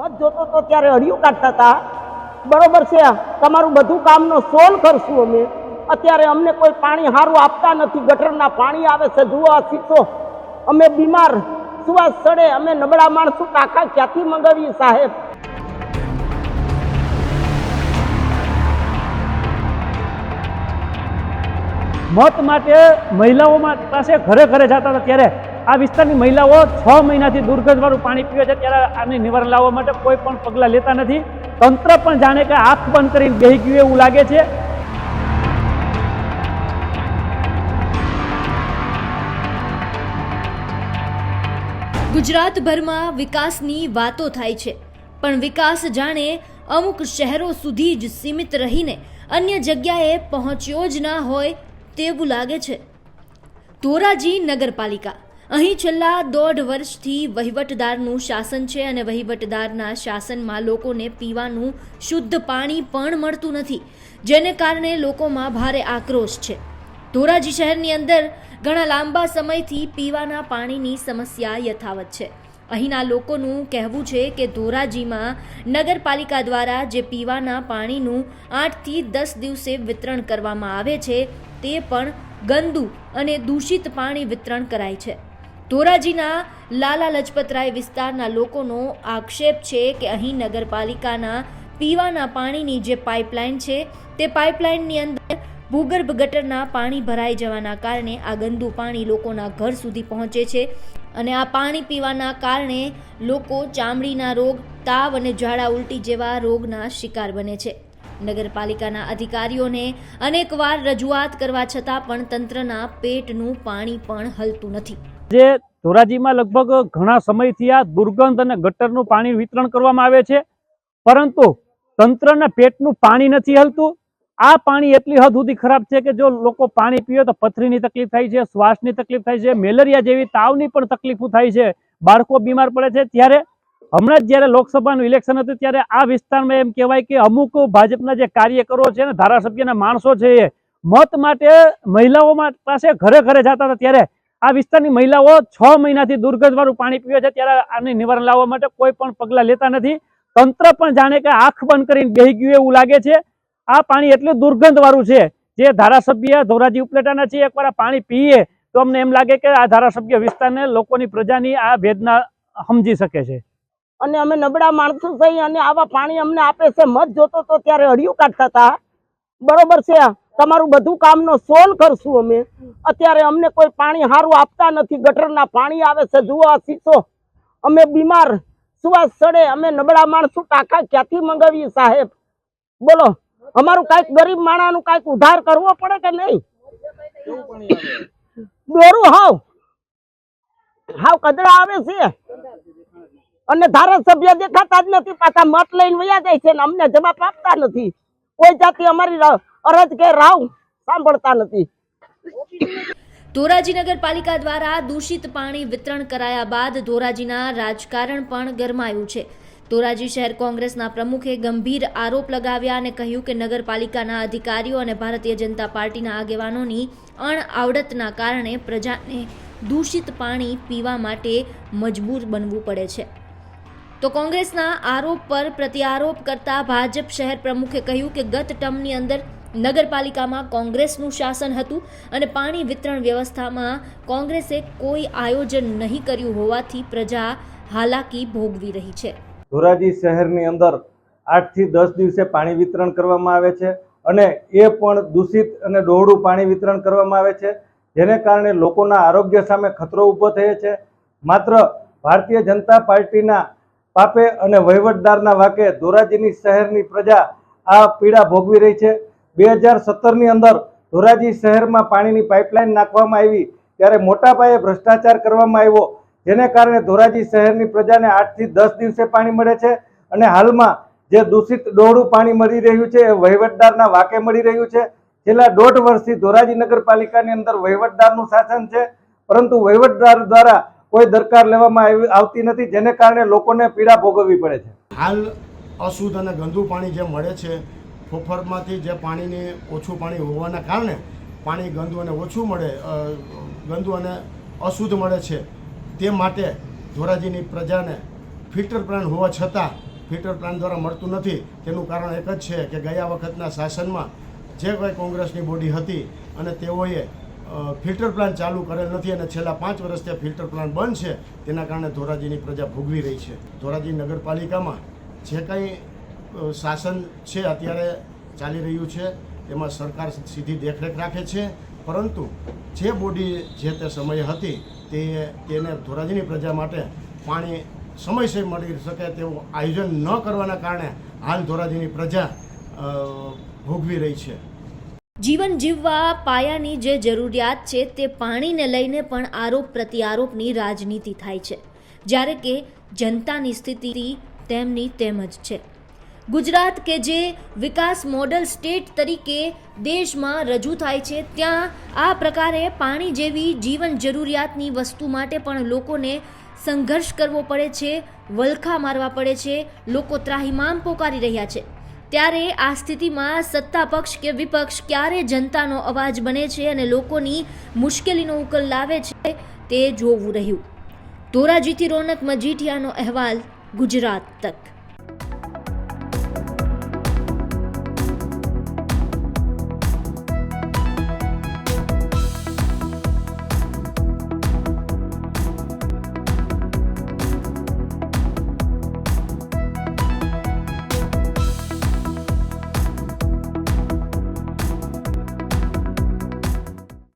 મત જોતો તો ત્યારે અડિયું કાઢતા હતા. બરોબર છે તમારું બધું કામનો સોલ કરશું અમે. અત્યારે અમને કોઈ પાણી સારું આપતા નથી. ગટરના પાણી આવે છે. જુઓ શીશો. અમે બીમાર. સુવાસ સડે. અમે નબળા માણસો કાકા ક્યાંથી મંગાવીએ સાહેબ? મત માટે મહિલાઓ પાસે ઘરે ઘરે જતા હતા ત્યારે. આ વિસ્તારની મહિલાઓ છ મહિનાથી દુર્ગંધવાળું પાણી પીવે છે ત્યારે આને નિવારણ લાવવા માટે કોઈ પણ પગલાં લેતા નથી. તંત્ર પણ જાણે કે આંખ બંધ કરીને બેહી ગયું એવું લાગે છે. ગુજરાતભરમાં વિકાસની વાતો થાય છે, પણ વિકાસ જાણે અમુક શહેરો સુધી જ સીમિત રહીને અન્ય જગ્યાએ પહોંચ્યો જ ના હોય તેવું લાગે છે. ધોરાજી નગરપાલિકા અહીં છેલ્લા દોઢ વર્ષથી વહીવટદારનું શાસન છે અને વહીવટદારના શાસનમાં લોકોને પીવાનું શુદ્ધ પાણી પણ મળતું નથી, જેને કારણે લોકોમાં ભારે આક્રોશ છે. ધોરાજી શહેરની અંદર ઘણા લાંબા સમયથી પીવાના પાણીની સમસ્યા યથાવત છે. અહીંના લોકોનું કહેવું છે કે ધોરાજીમાં નગરપાલિકા દ્વારા જે પીવાના પાણીનું આઠથી દસ દિવસે વિતરણ કરવામાં આવે છે, તે પણ ગંદુ અને દૂષિત પાણી વિતરણ કરાય છે. ધોરાજીના લાલા લજપતરાય વિસ્તારના લોકોનો આક્ષેપ છે કે અહીં નગરપાલિકાના પીવાના પાણીની જે પાઇપલાઇન છે, તે પાઇપલાઇનની અંદર ભૂગર્ભ ગટરના પાણી ભરાઈ જવાના કારણે આ ગંદુ પાણી લોકોના ઘર સુધી પહોંચે છે અને આ પાણી પીવાના કારણે લોકો ચામડીના રોગ, તાવ અને ઝાડા ઉલટી જેવા રોગના શિકાર બને છે. નગરપાલિકાના અધિકારીઓને અનેકવાર રજૂઆત કરવા છતાં પણ તંત્રના પેટનું પાણી પણ હલતું નથી. જે ધોરાજીમાં લગભગ ઘણા સમયથી આ દુર્ગંધ અને ગટરનું પાણી વિતરણ કરવામાં આવે છે. પરંતુ તંત્રના પેટનું પાણી નથી હલતું. આ પાણી એટલી હદ સુધી ખરાબ છે કે જો લોકો પાણી પીવે તો પથરીની તકલીફ થાય છે, શ્વાસની તકલીફ થાય છે, મેલેરિયા જેવી તાવની પણ તકલીફો થાય છે. બાળકો બીમાર પડે છે. ત્યારે હમણાં જ જ્યારે લોકસભાનું ઇલેક્શન હતું ત્યારે આ વિસ્તારમાં એમ કહેવાય કે અમુક ભાજપના જે કાર્યકરો છે ને ધારાસભ્યના માણસો છે એ મત માટે મહિલાઓ પાસે ઘરે ઘરે જતા હતા. ત્યારે આ વિસ્તારની મહિલાઓ છ મહિનાથી દુર્ગંધવાળું પાણી પીવે છે. ત્યારે આને નિવારણ લાવવા માટે કોઈ પણ પગલાં લેતા નથી. તંત્ર પણ જાણે કે આંખ બંધ કરીને બેહી ગયું એવું લાગે છે. આ પાણી એટલું દુર્ગંધવાળું છે જે ધારાસભ્ય ધોરાજી ઉપલેટાના છે એકવાર પાણી પીએ તો અમને એમ લાગે કે આ ધારાસભ્ય વિસ્તારને લોકોની પ્રજાની આ વેદના સમજી શકે છે. અને અમે નબળા માણસો થઈ અને આવા પાણી અમને આપે છે. મત જોતો તો ત્યારે અડિયું કાઢતા હતા. બરોબર છે. તમારું બધું કામનો સોલ કરશું અમે. અત્યારે અમને કોઈ પાણી સારું આપતા નથી. ગટરના પાણી આવે છે. જુઓ આ શીશો. અમે બીમાર. સુવાસ સડે. અમે નબળા માણસો. ટાંકા ક્યાંથી મંગાવીએ સાહેબ? બોલો. અમારું કાંઈક ગરીબ માણાનું કાંઈક ઉધાર કરવો પડે કે નહીં? દોરું હાવ. હાવ કદડા આવે છે. અને ધારાસભ્ય દેખાતા જ નથી. પાછા મત લઈને વયા જાય છે ને અમને જવાબ આપતા નથી. કોઈ જાતિ અમારી અરજ કે રાવ સાંભળતા નથી. ધોરાજી નગરપાલિકા દ્વારા દૂષિત પાણી વિતરણ કરાયા બાદ ધોરાજીના રાજકારણ પણ ગરમાયું છે. ધોરાજી શહેર કોંગ્રેસના પ્રમુખે ગંભીર આરોપ લગાવ્યા અને કહ્યું કે નગરપાલિકાના અધિકારીઓ અને ભારતીય જનતા પાર્ટીના આગેવાનોની અણઆવડતના કારણે પ્રજાને દૂષિત પાણી પીવા માટે મજબૂર બનવું પડે છે. તો કોંગ્રેસના આરોપ પર પ્રત્યારોપ કરતા ભાજપ શહેર પ્રમુખે કહ્યું કે ગત ટર્મની અંદર નગરપાલિકામાં કોંગ્રેસનું શાસન હતું અને પાણી વિતરણ વ્યવસ્થામાં કોંગ્રેસે કોઈ આયોજન નહીં કર્યું હોવાથી પ્રજા હાલાકી ભોગવી રહી છે. ધોરાજી શહેરની અંદર આઠથી દસ દિવસે પાણી વિતરણ કરવામાં આવે છે અને એ પણ દૂષિત અને ડોહળું પાણી વિતરણ કરવામાં આવે છે. જેને કારણે લોકોના આરોગ્ય સામે ખતરો ઊભો થયો છે. માત્ર ભારતીય જનતા પાર્ટીના પાપે અને વહીવટદારના વાકે ધોરાજીની શહેરની પ્રજા આ પીડા ભોગવી રહી છે. બે હજાર સત્તરની અંદર ધોરાજી શહેરમાં પાણીની પાઇપલાઇન નાખવામાં આવી. ત્યારે મોટા પાયે ભ્રષ્ટાચાર કરવામાં આવ્યો. જેને કારણે ધોરાજી શહેરની પ્રજાને આઠથી દસ દિવસે પાણી મળે છે અને હાલમાં જે દૂષિત ડોહળું પાણી મળી રહ્યું છે એ વહીવટદારના વાકે મળી રહ્યું છે. છેલ્લા દોઢ વર્ષથી ધોરાજી નગરપાલિકાની અંદર વહીવટદારનું શાસન છે. પરંતુ વહીવટદાર દ્વારા કોઈ દરકાર લેવામાં આવી- આવતી નથી. જેને કારણે લોકોને પીડા ભોગવવી પડે છે. હાલ અશુદ્ધ અને ગંદુ પાણી જે મળે છે ફોફરમાંથી જે પાણીની ઓછું પાણી હોવાના કારણે પાણી ગંદુ અને ઓછું મળે ગંદુ અને અશુદ્ધ મળે છે. તે માટે ધોરાજીની પ્રજાને ફિલ્ટર પ્લાન્ટ હોવા છતાં ફિલ્ટર પ્લાન્ટ દ્વારા મળતું નથી. તેનું કારણ એક જ છે કે ગયા વખતના શાસનમાં જે કોઈ કોંગ્રેસની બોડી હતી અને તેઓએ ફિલ્ટર પ્લાન્ટ ચાલુ કરેલ નથી અને છેલ્લા પાંચ વર્ષથી ફિલ્ટર પ્લાન્ટ બંધ છે, તેના કારણે ધોરાજીની પ્રજા ભોગવી રહી છે. ધોરાજી નગરપાલિકામાં જે કંઈ શાસન છે, અત્યારે ચાલી રહ્યું છે તેમાં સરકાર સીધી દેખરેખ રાખે છે. પરંતુ જે બોડી જે તે સમયે હતી, તે તેને ધોરાજીની પ્રજા માટે પાણી સમયસર મળી શકે તેવું આયોજન ન કરવાના કારણે હાલ ધોરાજીની પ્રજા ભોગવી રહી છે. જીવન જીવવા પાયાની જે જરૂરિયાત છે, તે પાણીને લઈને પણ આરોપ પ્રત્યારોપની રાજનીતિ થાય છે. જ્યારે કે જનતાની સ્થિતિ તેમની તેમ જ છે. ગુજરાત કે જે વિકાસ મોડલ સ્ટેટ તરીકે દેશમાં રજૂ થાય છે, ત્યાં આ પ્રકારે પાણી જેવી જીવન જરૂરિયાતની વસ્તુ માટે પણ લોકોને સંઘર્ષ કરવો પડે છે, વલખા મારવા પડે છે, લોકો ત્રાહિમામ પોકારી રહ્યા છે. ત્યારે આ સ્થિતિમાં સત્તા પક્ષ કે વિપક્ષ ક્યારે જનતાનો અવાજ બને છે અને લોકોની મુશ્કેલીનો ઉકેલ લાવે છે તે જોવું રહ્યું. ધોરાજીથી રોનક મજીઠિયાનો અહેવાલ ગુજરાત તક.